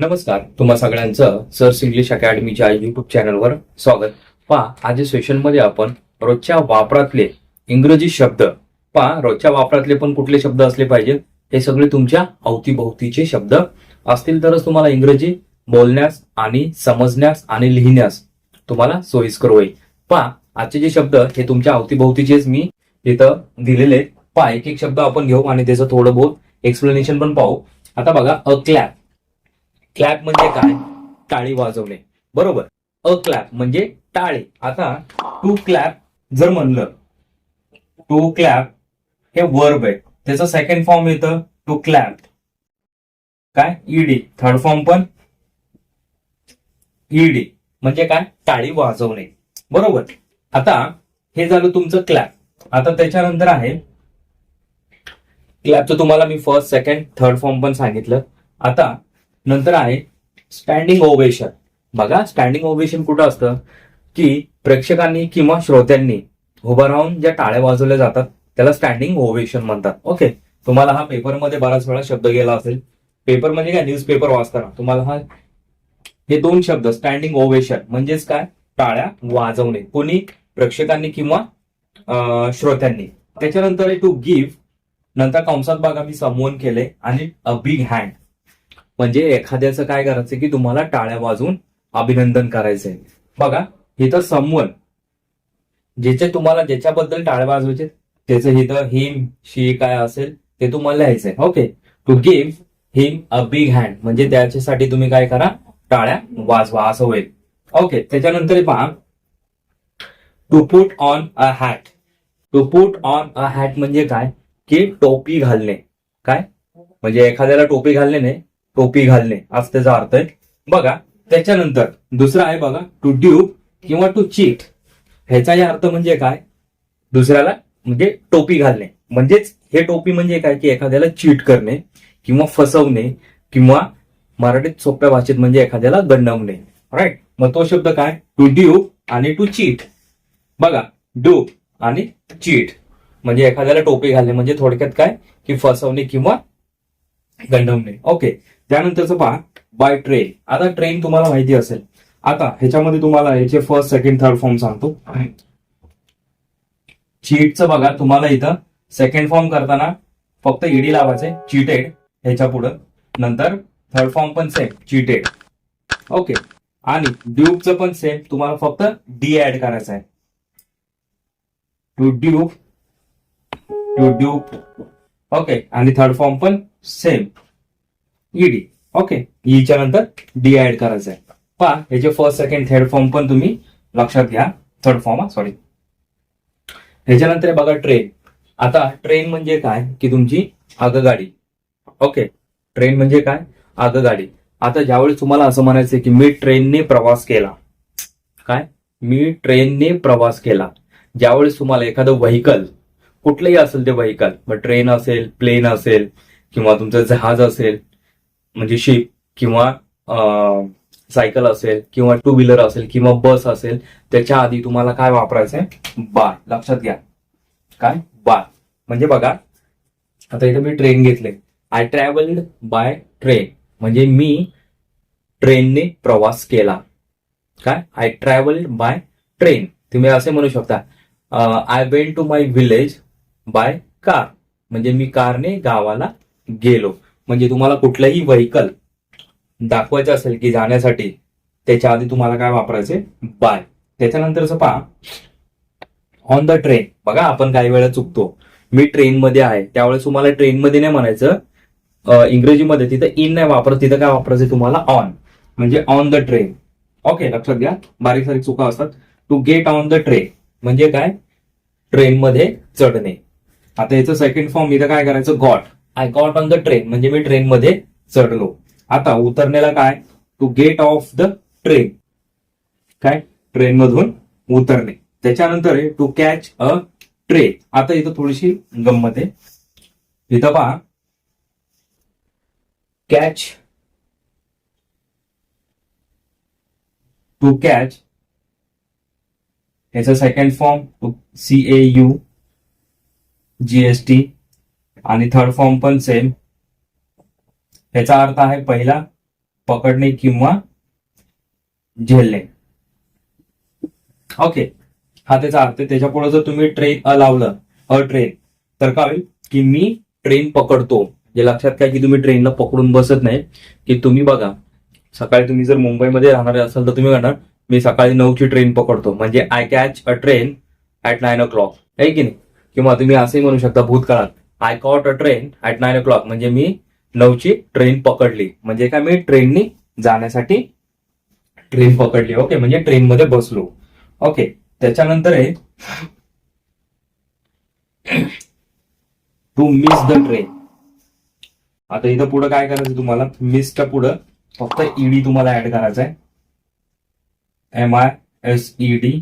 नमस्कार तुम्हा सगळ्यांचं सर्स इंग्लिश अकॅडमीच्या युट्यूब चॅनलवर स्वागत. पहा आज सेशनमध्ये आपण रोजच्या वापरातले इंग्रजी शब्द पहा रोजच्या वापरातले पण कुठले शब्द असले पाहिजेत? हे सगळे तुमच्या अवतीभोवतीचे शब्द असतील तरच तुम्हाला इंग्रजी बोलण्यास आणि समजण्यास आणि लिहिण्यास तुम्हाला सोयीस्कर होईल. पहा आजचे जे शब्द हे तुमच्या अवतीभोवतीचेच मी इथं दिलेले पा पहा एक एक शब्द आपण घेऊ आणि त्याचं थोडं बहुत एक्सप्लेनेशन पण पाहू. आता बघा अ क्लॅप क्लॅप म्हणजे काय? टाळी वाजवणे. बरोबर? अ क्लॅप म्हणजे टाळी. आता टू क्लॅप जर म्हणलं टू क्लॅप हे वर्ब आहे. त्याचं सेकंड फॉर्म येतं टू क्लॅप काय? ईडी थर्ड फॉर्म पण? ईडी म्हणजे काय? टाळी वाजवणे. बरोबर? आता हे झालं तुमचं क्लॅप आता त्याच्यानंतर आहे क्लॅपचं तुम्हाला मी फर्स्ट सेकंड थर्ड फॉर्म पण सांगितलं. आता नंतर आहे स्टँडिंग ओवेशन बघा स्टँडिंग ओवेशन कुठं असतं? की प्रेक्षकांनी किंवा श्रोत्यांनी उभं राहून ज्या टाळ्या वाजवल्या जातात त्याला स्टँडिंग ओवेशन म्हणतात. ओके तुम्हाला हा पेपरमध्ये बराच वेळा शब्द गेला असेल. पेपर म्हणजे काय? न्यूजपेपर वाचताना. तुम्हाला हा हे दोन शब्द स्टँडिंग ओवेशन म्हणजेच काय? टाळ्या वाजवणे. कोणी? प्रेक्षकांनी किंवा श्रोत्यांनी. त्याच्यानंतर टू गिव्ह नंतर कंसात बघा मी समोन केले. आणि अ बिग हँड म्हणजे एखाद्याचं काय करायचं की तुम्हाला टाळ्या वाजवून अभिनंदन करायचंय. बघा इथं समवन ज्याचे तुम्हाला ज्याच्याबद्दल टाळ्या वाजवायचे त्याचं इथं हिम शी काय असेल ते तुम्हाला लिहायचंय. Okay to give him a big hand म्हणजे त्याच्यासाठी तुम्ही काय करा टाळ्या वाजवा असं होईल. ओके त्याच्यानंतर पहा. To put on a hat to put on a hat म्हणजे काय? की टोपी घालणे. काय? म्हणजे एखाद्याला टोपी घालणे नाही. टोपी घालणे. असं त्याचा अर्थ आहे. बघा त्याच्यानंतर दुसरा आहे बघा टू ड्यूब किंवा टू चीट ह्याचाही अर्थ म्हणजे काय? दुसऱ्याला म्हणजे टोपी घालणे. म्हणजेच हे टोपी म्हणजे काय? की एखाद्याला चीट करणे किंवा फसवणे किंवा मराठीत सोप्या भाषेत म्हणजे एखाद्याला गंडवणे. राईट मग तो शब्द काय? टू ड्यूब आणि टू चीट बघा डूप आणि चीट म्हणजे एखाद्याला टोपी घालणे म्हणजे थोडक्यात काय? की फसवणे किंवा गंडवणे. ओके त्यानंतरचं पहा बाय ट्रेन आता ट्रेन तुम्हाला माहिती असेल. आता ह्याच्यामध्ये तुम्हाला ह्याचे फर्स्ट सेकंड थर्ड फॉर्म सांगतो. चीटचं बघा तुम्हाला इथं सेकंड फॉर्म करताना फक्त ईडी लावायचे चीटेड ह्याच्या पुढं. नंतर थर्ड फॉर्म पण सेम चीटेड ओके आणि ड्यूबचं पण सेम तुम्हाला फक्त डी ऍड करायचं आहे. To dupe to dupe okay आणि थर्ड फॉर्म पण सेम ईडी. ओके. ईच्या नंतर डी ऍड करायचं आहे पहा ह्याचे फर्स्ट सेकंड थर्ड फॉर्म पण तुम्ही लक्षात घ्या. थर्ड फॉर्म सॉरी ह्याच्यानंतर बघा ट्रेन आता ट्रेन म्हणजे काय? की तुमची आगगाडी. ओके. ट्रेन म्हणजे काय? आगगाडी. आता ज्यावेळेस तुम्हाला असं म्हणायचं की मी ट्रेनने प्रवास केला. काय? मी ट्रेनने प्रवास केला. ज्यावेळेस तुम्हाला एखादं व्हेकल कुठलंही असेल ते व्हेकल मग ट्रेन असेल प्लेन असेल किंवा तुमचं जहाज असेल म्हणजे शिप किंवा सायकल असेल किंवा टू व्हीलर असेल किंवा बस असेल त्याच्या आधी तुम्हाला काय वापरायचंय बाय लक्षात घ्या. काय? बाय म्हणजे बघा आता इथं मी ट्रेन घेतले आय ट्रॅव्हल्ड बाय ट्रेन म्हणजे मी ट्रेनने प्रवास केला. काय? आय ट्रॅव्हल्ड बाय ट्रेन तुम्ही असे म्हणू शकता I went to my village by car म्हणजे मी कारने गावाला गेलो. म्हणजे तुम्हाला कुठलंही व्हेकल दाखवायचं असेल की जाण्यासाठी त्याच्या आधी तुम्हाला काय वापरायचे बाय. त्याच्यानंतरच पहा. ऑन द ट्रेन बघा आपण काही वेळा चुकतो. मी ट्रेनमध्ये आहे. त्यावेळेस तुम्हाला ट्रेनमध्ये नाही म्हणायचं. इंग्रजीमध्ये तिथं इन नाही वापरत. तिथं काय वापरायचं तुम्हाला? ऑन म्हणजे ऑन द ट्रेन ओके लक्षात घ्या. बारीक सारीक चुका असतात. To get on the train म्हणजे काय? ट्रेनमध्ये चढणे. आता याचं सेकंड फॉर्म इथं काय करायचं? Got I got on the train म्हणजे मी ट्रेनमध्ये चढलो. आता उतरण्याला काय? To get off the train काय? ट्रेन मधून उतरणे. त्याच्यानंतर आहे टू कॅच अ ट्रेन आता इथं थोडीशी गंमत आहे. इथं पहा. कॅच टू कॅच याचा second form C A U G H T आणि थर्ड फॉर्म पण सेम ह्याचा अर्थ आहे पहिला पकडणे किंवा झेलणे. ओके हा त्याचा अर्थ आहे. त्याच्या पुढे जर तुम्ही ट्रेन अ लावलं अ ट्रेन तर काय होईल? की मी ट्रेन पकडतो. जे लक्षात काय की तुम्ही ट्रेनला पकडून बसत नाही. की तुम्ही बघा सकाळी तुम्ही जर मुंबईमध्ये राहणारे असाल तर तुम्ही म्हणणार मी सकाळी नऊची ट्रेन पकडतो. म्हणजे I catch a train at nine o'clock आहे की नाही? किंवा तुम्ही असंही म्हणू शकता भूतकाळात. I caught a train at nine o'clock म्हणजे मी नऊची ट्रेन पकडली. म्हणजे काय? मी ट्रेननी जाण्यासाठी ट्रेन पकडली. ओके म्हणजे ट्रेनमध्ये बसलो. ओके त्याच्यानंतर आहे टू मिस द ट्रेन आता इथं पुढं काय करायचं तुम्हाला? मिसच्या पुढं फक्त ईडी तुम्हाला ऍड करायचं आहे M I S E D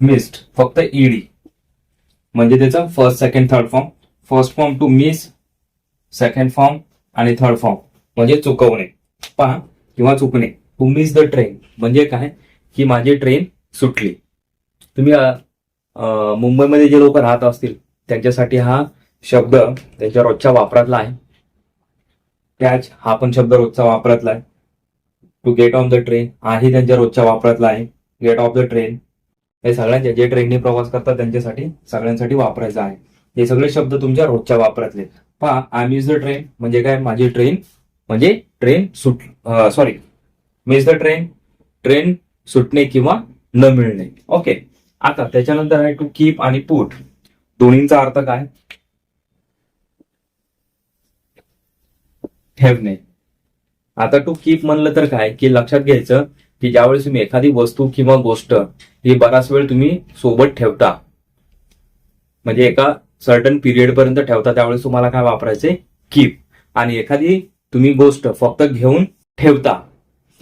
missed फक्त ईडी म्हणजे त्याचा first second third form first form to miss second form आणि थर्ड फॉर्म म्हणजे चुकवणे. पहा किंवा चुकणे. टू मिस द ट्रेन म्हणजे काय? की माझी ट्रेन सुटली. तुम्ही मुंबईमध्ये जे लोक राहत असतील त्यांच्यासाठी हा शब्द त्यांच्या रोजच्या वापरातला आहे. कॅच हा पण शब्द रोजचा वापरातला आहे. To get on the train हाही त्यांच्या रोजच्या वापरातला आहे. गेट ऑफ द ट्रेन हे सगळ्यांचे जे ट्रेनने प्रवास करतात त्यांच्यासाठी सगळ्यांसाठी वापरायचं आहे. हे सगळे शब्द तुमच्या रोजच्या वापरातले. पहा आय मिस द ट्रेन म्हणजे काय? माझी ट्रेन म्हणजे ट्रेन सुट sorry miss the train train सुटणे किंवा न मिळणे. ओके आता त्याच्यानंतर आहे टू कीप आणि पुट दोन्हींचा अर्थ काय? ठेवणे. आता टू कीप म्हणलं तर काय? की लक्षात घ्यायचं की ज्यावेळेस तुम्ही एखादी वस्तू किंवा गोष्ट हे बराच वेळ तुम्ही सोबत ठेवता. म्हणजे एका सर्टन पिरियड पर्यंत ठेवता त्यावेळेस तुम्हाला काय वापरायचे कीप आणि एखादी तुम्ही गोष्ट फक्त घेऊन ठेवता.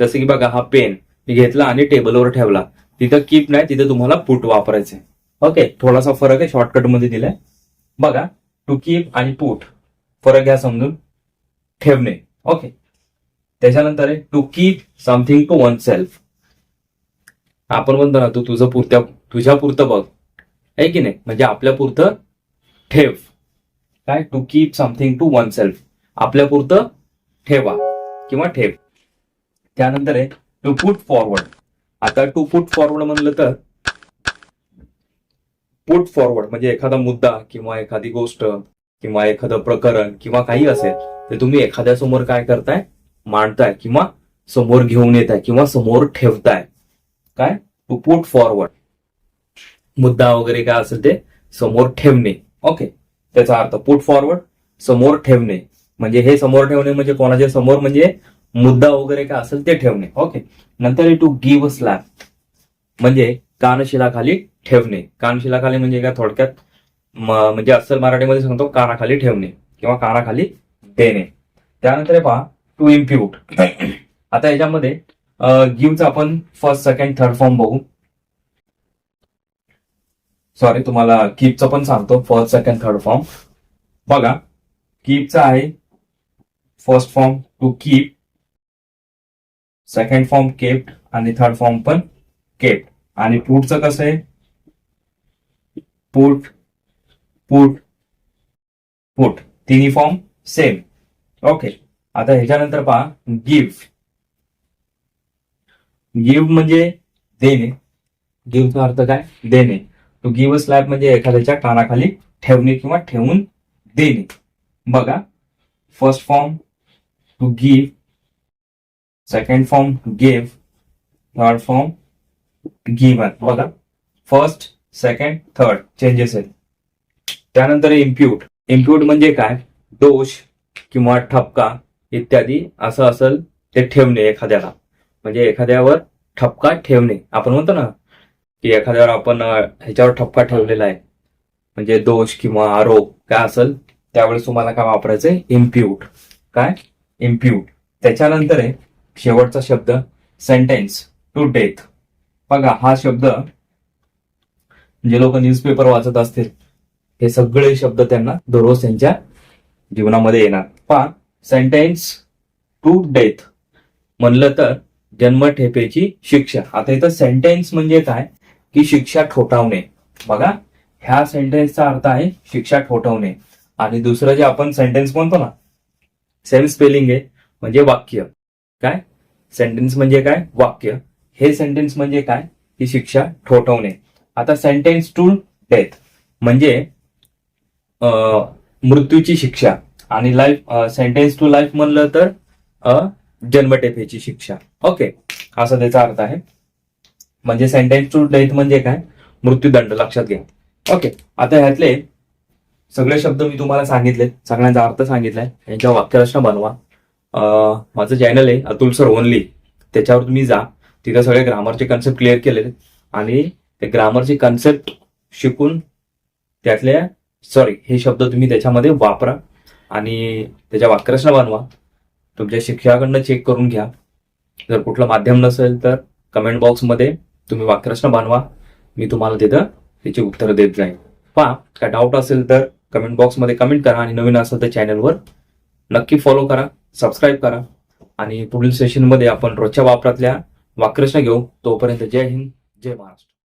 जसं की बघा हा पेन मी घेतला आणि टेबलवर ठेवला. तिथं कीप नाही तिथं तुम्हाला पुट वापरायचे ओके थोडासा फरक आहे शॉर्टकटमध्ये दिलाय. बघा टू कीप आणि पुट फरक घ्या समजून. ठेवणे. ओके त्याच्यानंतर आहे to keep something to oneself आपण म्हणतो ना तू तुझं पुरत्या तुझ्या पुरतं बघ. आहे की नाही? म्हणजे आपल्या पुरतं ठेव. काय? To keep something to oneself आपल्या पुरतं ठेवा किंवा ठेव. त्यानंतर आहे टू पुट फॉरवर्ड आता टू पुट फॉरवर्ड म्हणलं तर पुट फॉरवर्ड म्हणजे एखादा मुद्दा किंवा एखादी गोष्ट किंवा एखादं प्रकरण किंवा काही असेल ते तुम्ही एखाद्या समोर काय करताय? मांडताय किंवा समोर घेऊन येताय किंवा समोर ठेवताय. काय? टू पुट फॉरवर्ड मुद्दा वगैरे काय असेल ते समोर ठेवणे. ओके त्याचा अर्थ पुट फॉरवर्ड समोर ठेवणे. म्हणजे हे समोर ठेवणे म्हणजे कोणाच्या समोर म्हणजे मुद्दा वगैरे काय असेल ते ठेवणे. ओके नंतर टू गिव्ह स्लॅब म्हणजे कानशिलाखाली ठेवणे. कानशिलाखाली म्हणजे काय थोडक्यात म्हणजे अस्सल मराठीमध्ये सांगतो कानाखाली ठेवणे किंवा कानाखाली देणे. त्यानंतर पहा टू इम्प्यूट आता याच्यामध्ये गिव्हचा आपण फर्स्ट सेकंड थर्ड फॉर्म बघू. सॉरी तुम्हाला कीपचं पण सांगतो. फर्स्ट सेकंड थर्ड फॉर्म बघा कीपचा आहे first form to keep second form kept आणि थर्ड फॉर्म पण केप्ट आणि पुटचं कसं आहे? पुट पुट पुट तिन्ही फॉर्म सेम ओके आता ह्याच्यानंतर पहा गिफ्ट गिव्ह म्हणजे देणे. गिव्हचा अर्थ काय? देणे. टू गिव्ह स्लॅब म्हणजे एखाद्याच्या कानाखाली ठेवणे किंवा ठेवून देणे. बघा. First form to give second form to give third form given बघा. फर्स्ट सेकंड थर्ड चेंजेस आहेत. त्यानंतर इम्प्यूट इम्प्यूट म्हणजे काय? दोष किंवा ठपका इत्यादी असं असेल ते ठेवणे एखाद्याला. म्हणजे एखाद्यावर ठपका ठेवणे. आपण म्हणतो ना की एखाद्यावर आपण ह्याच्यावर ठपका ठेवलेला आहे. म्हणजे दोष किंवा आरोप काय असेल त्यावेळेस तुम्हाला काय वापरायचंय इम्प्यूट काय? इम्प्यूट त्याच्यानंतर आहे शेवटचा शब्द सेंटेन्स टू डेथ बघा हा शब्द जे लोक न्यूजपेपर वाचत असतील हे सगळे शब्द त्यांना दररोज त्यांच्या जीवनामध्ये येणार. पहा सेंटेन्स टू डेथ म्हणलं तर जन्मठेपेची शिक्षा. आता इथं सेंटेन्स म्हणजे काय? की शिक्षा ठोठावणे. बघा ह्या सेंटेन्सचा अर्थ आहे शिक्षा ठोठवणे. आणि दुसरं जे आपण सेंटेन्स म्हणतो ना सेम स्पेलिंग आहे म्हणजे वाक्य. काय? सेंटेन्स म्हणजे काय? वाक्य. हे सेंटेन्स म्हणजे काय? की शिक्षा ठोठवणे. आता सेंटेन्स टू डेथ म्हणजे मृत्यूची शिक्षा. आणि लाईफ सेंटेन्स टू लाईफ म्हणलं तर जन्मठेपेची शिक्षा. ओके असा त्याचा अर्थ आहे. म्हणजे सेंटेन्स टू डेथ म्हणजे काय? मृत्यूदंड. लक्षात घ्या. ओके आता ह्यातले सगळे शब्द मी तुम्हाला सांगितले सगळ्यांचा अर्थ सांगितलाय. यांच्या वाक्यरचना बनवा. माझं चॅनल आहे अतुल सर ओनली त्याच्यावर तुम्ही जा. तिथं सगळे ग्रामरचे कन्सेप्ट क्लिअर केलेले. आणि ते ग्रामरचे कन्सेप्ट शिकून त्यातल्या सॉरी हे शब्द तुम्ही त्याच्यामध्ये वापरा. आणि त्याच्या वाक्यरचना बनवा. तुमच्या शिक्षकाकडनं चेक करून घ्या. जर कुठलं माध्यम नसेल तर कमेंट बॉक्समध्ये तुम्ही वाक्यरचना बनवा मी तुम्हाला तिथं त्याची उत्तरं देत जाईन. पहा काय डाऊट असेल तर कमेंट बॉक्समध्ये कमेंट करा आणि नवीन असेल तर चॅनलवर नक्की फॉलो करा सबस्क्राईब करा. आणि पुढील सेशनमध्ये आपण रोजच्या वापरातल्या वाक्यरचना घेऊ. तोपर्यंत जय हिंद जय महाराष्ट्र.